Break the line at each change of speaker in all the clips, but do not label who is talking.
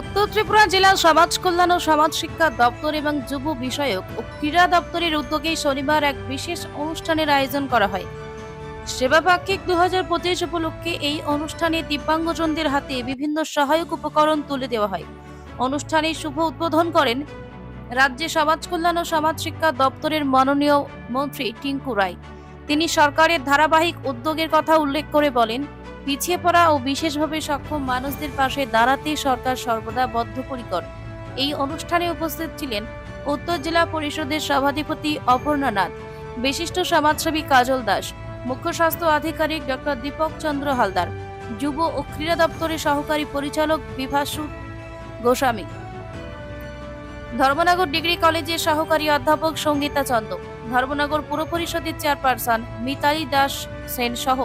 উত্তর ত্রিপুরা জেলা সমাজ কল্যাণ ও সমাজ শিক্ষা দপ্তর এবং যুব বিষয়ক ও ক্রীড়া দপ্তরের উদ্যোগে শনিবার এক বিশেষ অনুষ্ঠানের আয়োজন করা হয়। সেবা পাক্ষিক দু হাজার পঁচিশ উপলক্ষে এই অনুষ্ঠানে দিব্যাঙ্গজনদের হাতে বিভিন্ন সহায়ক উপকরণ তুলে দেওয়া হয়। অনুষ্ঠানে শুভ উদ্বোধন করেন রাজ্যে সমাজ কল্যাণ ও সমাজ শিক্ষা দপ্তরের মাননীয় মন্ত্রী টিঙ্কু রায়। তিনি সরকারের ধারাবাহিক উদ্যোগের কথা উল্লেখ করে বলেন পিছিয়ে পড়া ও বিশেষভাবে সক্ষম মানুষদের পাশে দাঁড়াতে সরকার সর্বদা বদ্ধপরিকর। এই অনুষ্ঠানে উপস্থিত ছিলেন উত্তর জেলা পরিষদের সভাধিপতি অপর্ণা নাথ, বিশিষ্ট সমাজসেবী কাজল দাস, মুখ্য স্বাস্থ্য আধিকারিক ডক্টর দীপক চন্দ্র হালদার, যুব ও ক্রীড়া দপ্তরের সহকারী পরিচালক বিভাসু গোস্বামী। ধর্মনগর ডিগ্রি কলেজের সহকারী অধ্যাপক সঙ্গীতা চন্দ, ধর্মনগর পুর পরিষদের চেয়ারপারসন মিতালি দাস সেন সহ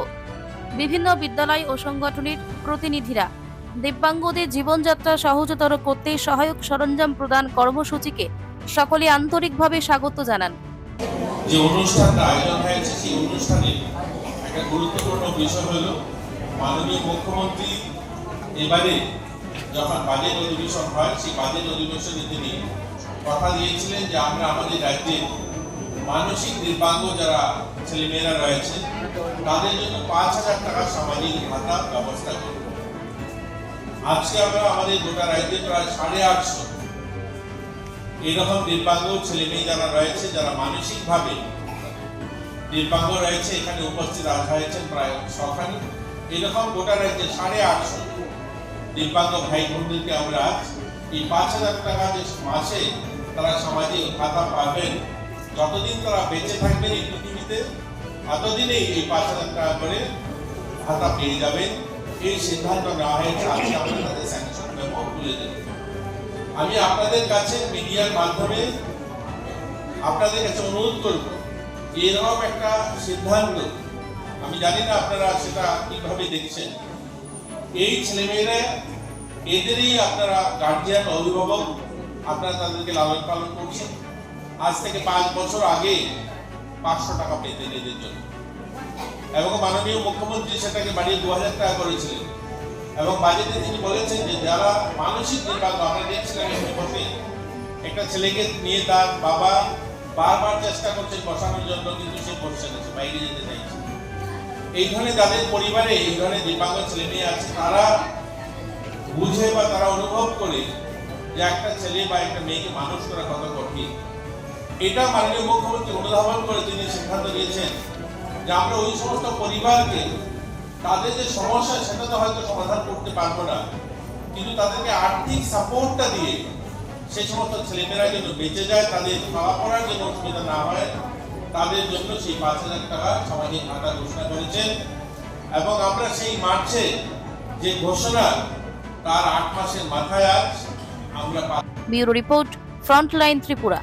বিভিন্ন বিদ্যালয় ও সংগঠনের প্রতিনিধিরা। দিব্যাঙ্গদের জীবনযাত্রা সহজতর করতে সহায়ক সরঞ্জাম প্রদান কর্মসূচিকে সকলে আন্তরিকভাবে স্বাগত জানান।
যে অনুষ্ঠানটা আয়োজন হয়েছে, সেই অনুষ্ঠানে একটা গুরুত্বপূর্ণ বিষয় হলো, মাননীয় মুখ্যমন্ত্রী এবারে যখন বাজেট অধিবেশন হয়, সেই বাজেট অধিবেশনে তিনি কথা দিয়েছিলেন যে আমরা আমাদের রাজ্যে মানসিক দিব্যাঙ্গ যারা ছেলেমেয়েরা রয়েছে, তাদের জন্য পাঁচ হাজার টাকা সামাজিক ভাতা ব্যবস্থা করব আজকে আমরা আমাদের গোটা রাজ্যে প্রায় সাড়ে আটশো এরকম দিব্যাঙ্গ ছেলে মেয়ে যারা রয়েছে, যারা মানসিকভাবে দিব্যাঙ্গ রয়েছে, এখানে উপস্থিত আজ হয়েছেন প্রায় সখানি এরকম গোটা রাজ্যে সাড়ে আটশো দিব্যাঙ্গ ভাই বোনদেরকে আমরা এই পাঁচ হাজার টাকা যে মাসে তারা সামাজিক ভাতা পাবেন যতদিন তারা বেঁচে থাকবেন এই পৃথিবীতে ততদিনেই এই পাঁচ হাজার টাকা করে ভাতা পেয়ে যাবেন। এই সিদ্ধান্ত নেওয়া হয়েছে স্যাংশন তুলে দেবো আমি আপনাদের কাছে মিডিয়ার মাধ্যমে আপনাদের কাছে অনুরোধ করব, এরকম একটা সিদ্ধান্ত, আমি জানি না আপনারা সেটা কীভাবে দেখছেন, এই ছেলেমেয়েরা, এদেরই আপনারা গার্জিয়ান অভিভাবক, আপনারা তাদেরকে লালন পালন করছেন। আজ থেকে পাঁচ বছর আগে পাঁচশো টাকা পেতেন এদের জন্য। এবং মাননীয় মুখ্যমন্ত্রী সেটাকে বাড়িয়ে দু হাজার টাকা করেছিলেন। এবং বাজেটে তিনি বলেছেন যে যারা মানসিক দিব্যাঙ্গ আমরা দেখছিলাম এখানে বসে, একটা ছেলেকে নিয়ে তার বাবা বারবার চেষ্টা করছেন বসানোর জন্য, কিন্তু সে বসছে না বাইরে যেতে চাইছে। এই ধরনের যাদের পরিবারে এই ধরনের দিব্যাঙ্গ ছেলে মেয়ে আছে, তারা বুঝে বা তারা অনুভব করে যে একটা ছেলে বা একটা মেয়েকে মানুষ করা কত কঠিন। এটা মাননীয় মুখ্যমন্ত্রী অনুধাবন করে তিনি সিদ্ধান্ত নিয়েছেন যে আমরা ওই সমস্ত পরিবারকে তাদের যে সমস্যা, সেটা তো হয়তো সমাধান করতে পারব না। কিন্তু তাদেরকে আর্থিক সাপোর্টটা দিয়ে সেই সমস্ত ছেলেমেয়েরা যেন বেঁচে যায়, তাদের খাওয়া পড়ার যেন অসুবিধা না হয়, তাদের জন্য সেই পাঁচ হাজার টাকা সামাজিক ভাতা ঘোষণা করেছেন। এবং আমরা সেই মার্চে যে ঘোষণা, তার আট মাসের মাথায় আজ আমরা
ব্যুরো রিপোর্ট, ফ্রন্টলাইন ত্রিপুরা।